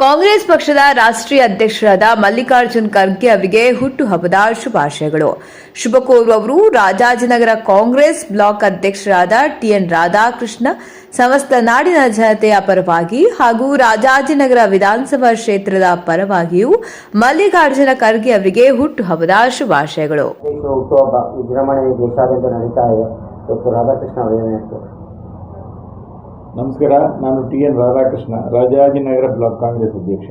ಕಾಂಗ್ರೆಸ್ ಪಕ್ಷದ ರಾಷ್ಟ್ರೀಯ ಅಧ್ಯಕ್ಷರಾದ ಮಲ್ಲಿಕಾರ್ಜುನ್ ಖರ್ಗೆ ಅವರಿಗೆ ಹುಟ್ಟುಹಬ್ಬದ ಶುಭಾಶಯಗಳು. ಶುಭ ಕೋರುವವರು ರಾಜಾಜಿನಗರ ಕಾಂಗ್ರೆಸ್ ಬ್ಲಾಕ್ ಅಧ್ಯಕ್ಷರಾದ ಟಿಎನ್ ರಾಧಾಕೃಷ್ಣ ಸಮಸ್ತ ನಾಡಿನ ಜನತೆಯ ಪರವಾಗಿ ಹಾಗೂ ರಾಜಾಜಿನಗರ ವಿಧಾನಸಭಾ ಕ್ಷೇತ್ರದ ಪರವಾಗಿಯೂ ಮಲ್ಲಿಕಾರ್ಜುನ ಖರ್ಗೆ ಅವರಿಗೆ ಹುಟ್ಟುಹಬ್ಬದ ಶುಭಾಶಯಗಳು. ರಾಧಾಕೃಷ್ಣ ನಮಸ್ಕಾರ, ನಾನು T N Radhakrishna, Rajajinagar block Congress ಅಧ್ಯಕ್ಷ.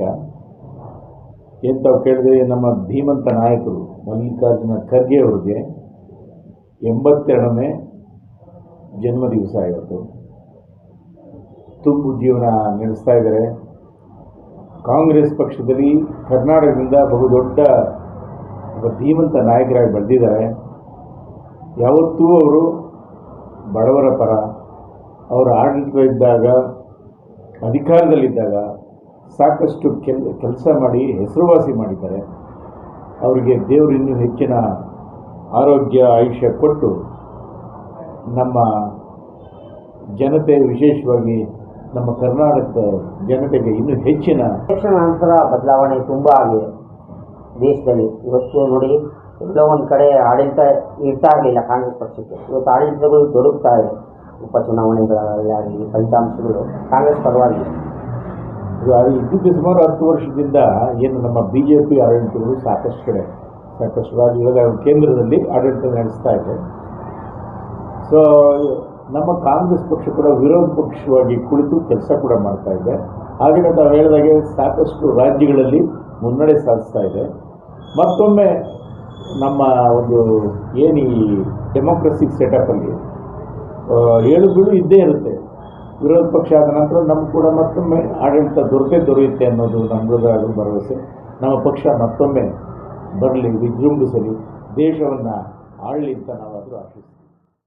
ಏನು ತಾವು ಕೇಳಿದ್ರೆ ನಮ್ಮ ಧೀಮಂತ ನಾಯಕರು, ಮಲ್ಲಿಕಾರ್ಜುನ ಖರ್ಗೆ ಅವರಿಗೆ ಎಂಬತ್ತೆರಡನೇ ಜನ್ಮ ದಿವಸ ಇವತ್ತು. ತುಂಬು ಜೀವನ ನಡೆಸ್ತಾ ಇದ್ದಾರೆ. ಕಾಂಗ್ರೆಸ್ ಪಕ್ಷದಲ್ಲಿ ಕರ್ನಾಟಕದಿಂದ ಬಹುದೊಡ್ಡ ಒಬ್ಬ ಧೀಮಂತ ನಾಯಕರಾಗಿ ಬೆಳೆದಿದ್ದಾರೆ. ಯಾವತ್ತೂ ಅವರು ಬಡವರ ಪರ ಅವರ ಇದ್ದಾಗ ಅಧಿಕಾರದಲ್ಲಿದ್ದಾಗ ಸಾಕಷ್ಟು ಕೆಲ್, ಕೆಲಸ ಮಾಡಿ, ಹೆಸರುವಾಸಿ ಮಾಡಿದ್ದಾರೆ. ಅವರಿಗೆ ದೇವರು ಇನ್ನೂ ಹೆಚ್ಚಿನ ಆರೋಗ್ಯ, ಆಯುಷ್ಯ ಕೊಟ್ಟು ನಮ್ಮ ಜನತೆ, ವಿಶೇಷವಾಗಿ ನಮ್ಮ ಕರ್ನಾಟಕದ ಜನತೆಗೆ ಇನ್ನೂ ಹೆಚ್ಚಿನ ನಂತರ ಬದಲಾವಣೆ ತುಂಬ ಆಗಿದೆ ದೇಶದಲ್ಲಿ. ಇವತ್ತು ನೋಡಿ, ಎಲ್ಲೋ ಒಂದು ಕಡೆ ಆಡಳಿತ ಇರ್ತಾ ಇರಲಿಲ್ಲ ಕಾಂಗ್ರೆಸ್ ಪಕ್ಷಕ್ಕೆ. ಇವತ್ತು ಆಡಳಿತಗಳು ದೊರಕ್ತಾ ಇದೆ. ಉಪಚುನಾವಣೆಗಳಾಗಲಿ ಫಲಿತಾಂಶಗಳು ಕಾಂಗ್ರೆಸ್ ಪರವಾಗಿ ಅದು ಇದ್ದಿದ್ದು ಸುಮಾರು ಹತ್ತು ವರ್ಷದಿಂದ ಏನು ನಮ್ಮ ಬಿ ಜೆ ಪಿ ಆಡಳಿತಗಳು ಸಾಕಷ್ಟು ಕಡೆ, ಸಾಕಷ್ಟು ರಾಜ್ಯಗಳ ಕೇಂದ್ರದಲ್ಲಿ ಆಡಳಿತ ನಡೆಸ್ತಾ ಇದೆ. ಸೊ ನಮ್ಮ ಕಾಂಗ್ರೆಸ್ ಪಕ್ಷ ಕೂಡ ವಿರೋಧ ಪಕ್ಷವಾಗಿ ಕುಳಿತು ಕೆಲಸ ಕೂಡ ಮಾಡ್ತಾ ಇದೆ. ಹಾಗೆ ನಾವು ಹೇಳಿದಾಗೆ ಸಾಕಷ್ಟು ರಾಜ್ಯಗಳಲ್ಲಿ ಮುನ್ನಡೆ ಸಾಧಿಸ್ತಾ ಇದೆ. ಮತ್ತೊಮ್ಮೆ ನಮ್ಮ ಒಂದು ಏನು ಈ ಡೆಮೋಕ್ರಸಿಕ್ ಸೆಟಪಲ್ಲಿ ಏಳು ಬೀಳು ಇದ್ದೇ ಇರುತ್ತೆ. ವಿರೋಧ ಪಕ್ಷ ಆದ ನಂತರ ನಮ್ಗೆ ಕೂಡ ಮತ್ತೊಮ್ಮೆ ಆಡಳಿತ ದೊರಕೇ ದೊರೆಯುತ್ತೆ ಅನ್ನೋದು ನಮ್ಮದಾದ ಭರವಸೆ. ನಮ್ಮ ಪಕ್ಷ ಮತ್ತೊಮ್ಮೆ ಬರಲಿ, ವಿಜೃಂಭಿಸಲಿ, ದೇಶವನ್ನು ಆಳಲಿ ಅಂತ ನಾವಾದರೂ ಆಶಿಸ್ತೀವಿ.